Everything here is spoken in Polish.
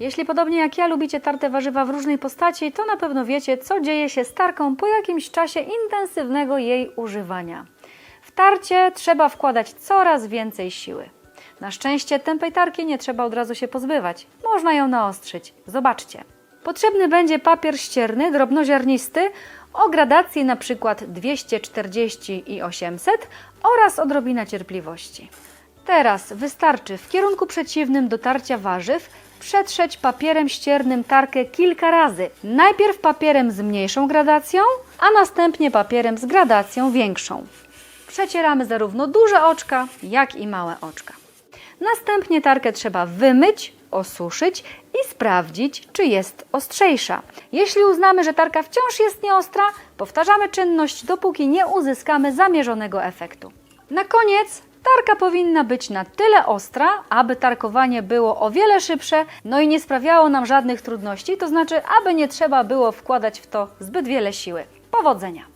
Jeśli podobnie jak ja lubicie tarte warzywa w różnej postaci, to na pewno wiecie, co dzieje się z tarką po jakimś czasie intensywnego jej używania. W tarcie trzeba wkładać coraz więcej siły. Na szczęście tępej tarki nie trzeba od razu się pozbywać. Można ją naostrzyć. Zobaczcie. Potrzebny będzie papier ścierny, drobnoziarnisty, o gradacji np. 240 i 800 oraz odrobina cierpliwości. Teraz wystarczy w kierunku przeciwnym do tarcia warzyw przetrzeć papierem ściernym tarkę kilka razy. Najpierw papierem z mniejszą gradacją, a następnie papierem z gradacją większą. Przecieramy zarówno duże oczka, jak i małe oczka. Następnie tarkę trzeba wymyć, osuszyć i sprawdzić, czy jest ostrzejsza. Jeśli uznamy, że tarka wciąż jest nieostra, powtarzamy czynność, dopóki nie uzyskamy zamierzonego efektu. Na koniec tarka powinna być na tyle ostra, aby tarkowanie było o wiele szybsze, no i nie sprawiało nam żadnych trudności, to znaczy, aby nie trzeba było wkładać w to zbyt wiele siły. Powodzenia!